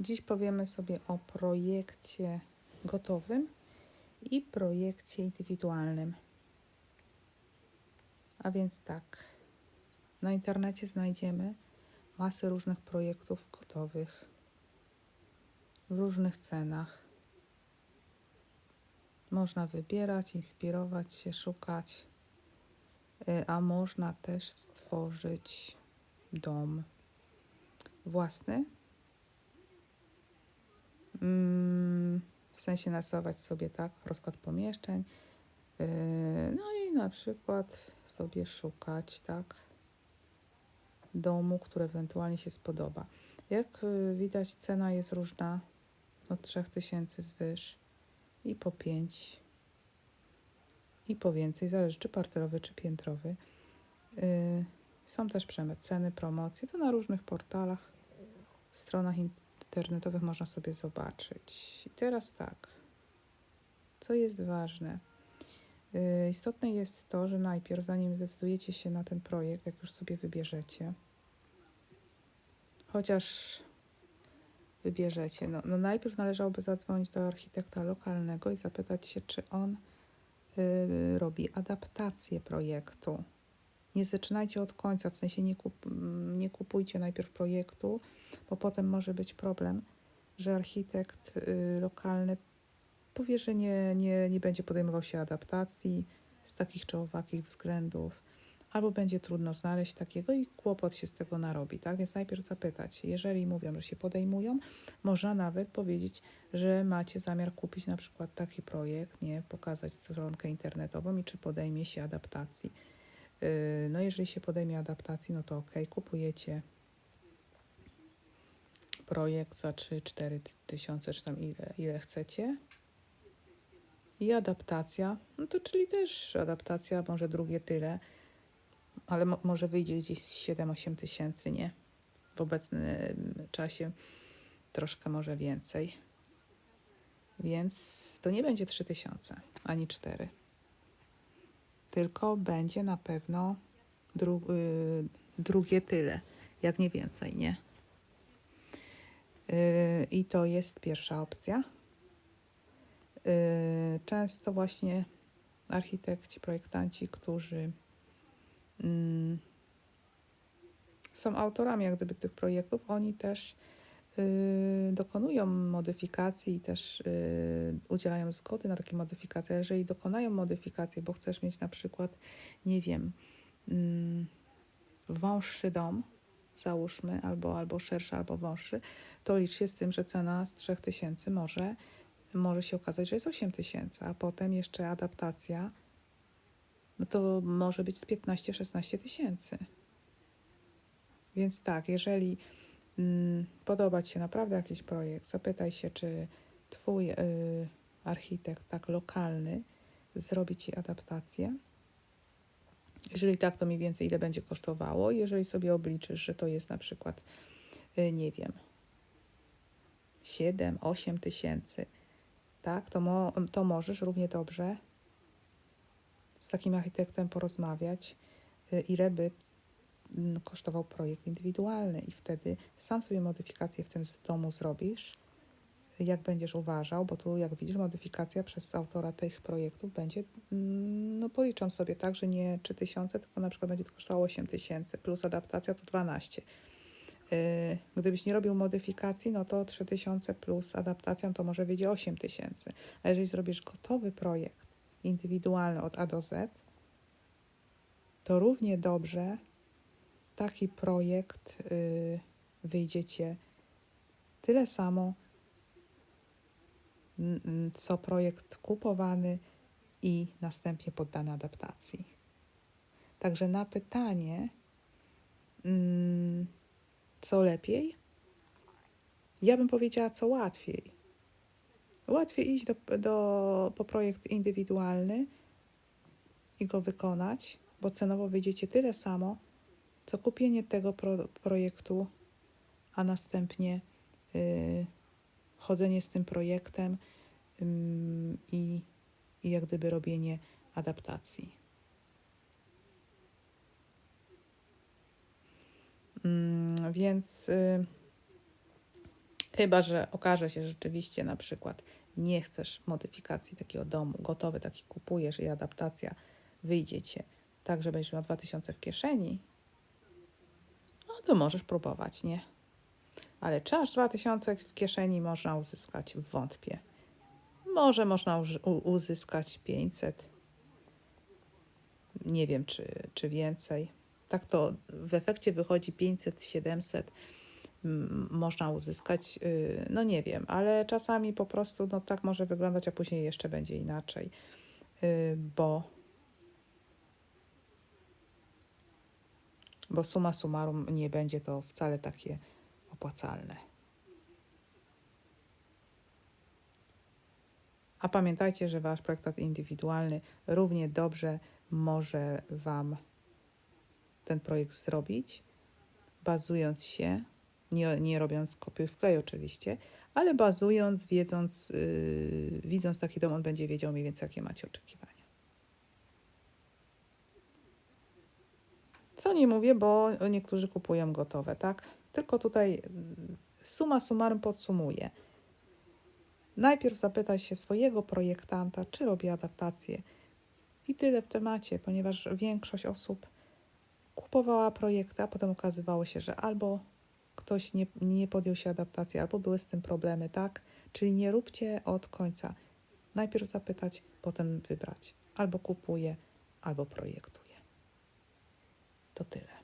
Dziś powiemy sobie o projekcie gotowym i projekcie indywidualnym. A więc tak, na internecie znajdziemy masę różnych projektów gotowych w różnych cenach. Można wybierać, inspirować się, szukać, y, a można też stworzyć dom własny. Mm, W sensie narysować sobie tak rozkład pomieszczeń. Yy, No i na przykład sobie szukać tak domu, który ewentualnie się spodoba. Jak y, widać cena jest różna od 3000 wzwyż i po 5 i po więcej, zależy czy parterowy, czy piętrowy. Yy, Są też przeceny, promocje, to na różnych portalach, stronach internetowych można sobie zobaczyć. I teraz tak, co jest ważne? Yy, Istotne jest to, że najpierw, zanim zdecydujecie się na ten projekt, jak już sobie wybierzecie, chociaż wybierzecie, no, no najpierw należałoby zadzwonić do architekta lokalnego i zapytać się, czy on yy, robi adaptację projektu. Nie zaczynajcie od końca, w sensie nie, kup, nie kupujcie najpierw projektu, bo potem może być problem, że architekt y, lokalny powie, że nie, nie, nie będzie podejmował się adaptacji z takich czy owakich względów, albo będzie trudno znaleźć takiego i kłopot się z tego narobi, tak? Więc najpierw zapytać, jeżeli mówią, że się podejmują, można nawet powiedzieć, że macie zamiar kupić na przykład taki projekt, nie, pokazać stronkę internetową i czy podejmie się adaptacji. Yy, No jeżeli się podejmie adaptacji, no to ok, kupujecie projekt za 3-4 tysiące, czy tam ile, ile chcecie. I adaptacja, no to czyli też adaptacja, może drugie tyle, ale mo może wyjdzie gdzieś 7-8 tysięcy, nie? W obecnym czasie troszkę może więcej. Więc to nie będzie 3 tysiące, ani 4. Tylko będzie na pewno dru y drugie tyle, jak nie więcej, nie? Y, I to jest pierwsza opcja. Y, Często właśnie architekci, projektanci, którzy mm, są autorami jak gdyby tych projektów, oni też dokonują modyfikacji i też y, udzielają zgody na takie modyfikacje. Jeżeli dokonają modyfikacji, bo chcesz mieć na przykład, nie wiem, mm, wąższy dom, załóżmy, albo, albo szerszy, albo wąższy, to licz się z tym, że cena z 3000 może, może się okazać, że jest 8000, a potem jeszcze adaptacja, no to może być z 15-16 tysięcy. Więc tak, jeżeli mm, podoba Ci się naprawdę jakiś projekt, zapytaj się, czy Twój y, architekt, tak lokalny, zrobi Ci adaptację. Jeżeli tak, to mniej więcej ile będzie kosztowało. Jeżeli sobie obliczysz, że to jest na przykład, y, nie wiem, 7-8 tysięcy, tak, to, mo, to możesz równie dobrze z takim architektem porozmawiać, y, ile by kosztował projekt indywidualny i wtedy sam sobie modyfikacje w tym domu zrobisz, jak będziesz uważał, bo tu jak widzisz modyfikacja przez autora tych projektów będzie, mm, no policzam sobie tak, że nie 3000, tylko na przykład będzie to kosztowało 8000 plus adaptacja to 12. Yy, Gdybyś nie robił modyfikacji, no to 3000 plus adaptacją to może wyjdzie 8000. A jeżeli zrobisz gotowy projekt indywidualny od A do Z, to równie dobrze taki projekt yy, wyjdzie Cię tyle samo, co projekt kupowany i następnie poddany adaptacji. Także na pytanie, mm, co lepiej, ja bym powiedziała, co łatwiej. Łatwiej iść do, do, po projekt indywidualny i go wykonać, bo cenowo wyjdziecie tyle samo, co kupienie tego pro, projektu, a następnie y, chodzenie z tym projektem ym, i, jak gdyby robienie adaptacji. Mm, więc y, Chyba, że okaże się rzeczywiście na przykład nie chcesz modyfikacji takiego domu, gotowy taki kupujesz i adaptacja wyjdzie cię tak, że będziesz miał 2000 w kieszeni, to możesz próbować, nie? Ale czy aż 2000 w kieszeni można uzyskać? Wątpię. Może można uzyskać 500. Nie wiem, czy, czy więcej. Tak to w efekcie wychodzi 500, 700 mm, można uzyskać. yy, No nie wiem, ale czasami po prostu no, tak może wyglądać, a później jeszcze będzie inaczej, yy, bo, bo suma summarum nie będzie to wcale takie opłacalne. A pamiętajcie, że Wasz projektant indywidualny równie dobrze może Wam ten projekt zrobić, bazując się, nie, nie robiąc kopiuj wklej oczywiście, ale bazując, wiedząc, yy, widząc taki dom, on będzie wiedział mniej więcej, jakie macie oczekiwania. Co nie mówię, bo niektórzy kupują gotowe, tak? Tylko tutaj mm, suma summarum podsumuję. Najpierw zapytaj się swojego projektanta, czy robi adaptację. I tyle w temacie, ponieważ większość osób kupowała projekty, a potem okazywało się, że albo ktoś nie, nie podjął się adaptacji, albo były z tym problemy, tak? Czyli nie róbcie od końca. Najpierw zapytać, potem wybrać. Albo kupuję, albo projektuję. To tyle.